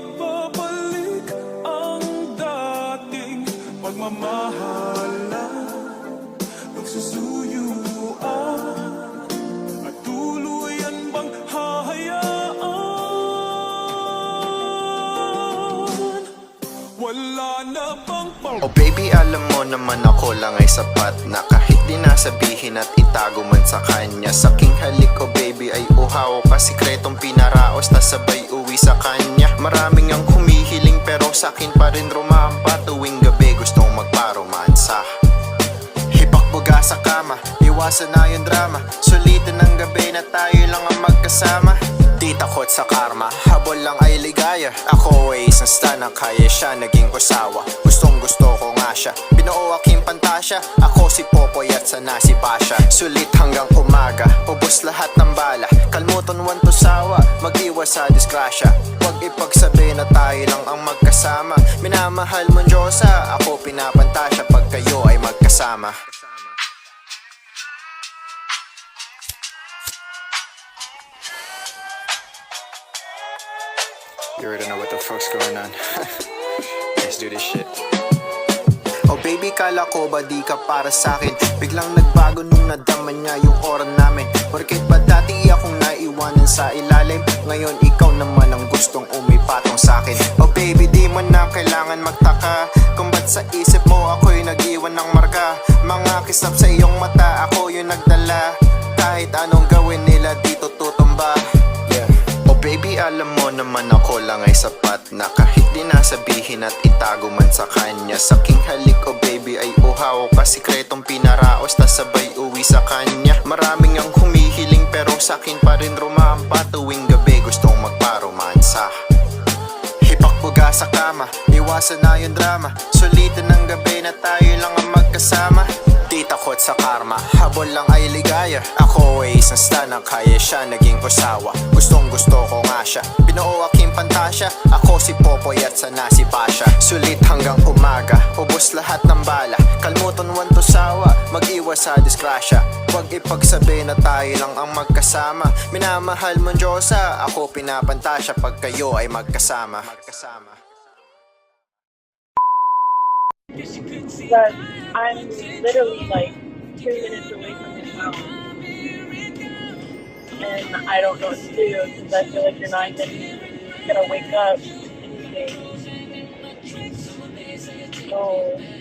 magbabalik ang dating pagmamahalan Pagsusuyuan At tuluyan bang hahayaan? Wala na bang pang Oh baby, alam mo naman ako lang ay sapat na kahit di nasabihin at itago man sa kanya. Sa king halik ko baby ay uhaw ka sikretong pinaraos na sabay sa kanya. Maraming ang humihiling pero sa akin pa rin rumampa. Tuwing gabi gustong magparomansa. Hipakbuga sa kama, iwasan na yung drama. Sulitin ng gabi na tayo lang ang magkasama. Di takot sa karma, habol lang ay ligaya. Ako ay isang stan ang kaya siya naging usawa. Gustong gusto ko nga siya, binuo aking pantasya. Ako si Popoy at sana si Pasha Sulit disgrasya Huwag ipagsabi na tayo lang ang magkasama. Minamahal mong Diyosa, ako pinapantasya Pag kayo ay magkasama. You already know what the fuck's going on. Let's do this shit. Oh baby, kala ko ba di ka para sa akin? Biglang nagbago nung nadama niya yung oras namin. Porket ba dati akong naiwanan sa ilalim. Ngayon ikaw naman ang gustong umipatong sa akin. Oh baby, di mo na kailangan magtaka. Kung ba't sa isip mo ako'y nag-iwan ng marka? Mga kisap sa iyong mata, ako yung nagdala. Kahit anong gawin nila dito tutumba Yeah. Oh baby, alam mo naman ako lang ay sapat na. Kahit di nasabihin at itago man sa kanya. Sa king halik oh baby ay uhaw. Ka sikretong pinaraos na sabay humihiling pero sa akin pa rin rumampa Tuwing gabi gustong magparomansa. Hipakbuga sa kama, iwasan na yung drama. Sulitin ng gabi na tayo lang ang magkasama. Di takot sa karma, habol lang ay ligaya. Ako ay isang stan kaya siya naging usawa Gustong gusto ko nga siya, binuo aking pantasya. Ako si Popoy at sana si Pasha Sulit hanggang umaga, ubos lahat ng bala. Kalmuton wan to sawa, mag-iwas sa disgrasya Huwag ipagsabi na tayo lang ang magkasama Minamahal mong Diyosa, ako pinapantasya Pag kayo ay magkasama Magkasama but I'm literally like two minutes away from. And I don't know what to I feel like you're not even gonna wake up anything. So, yeah.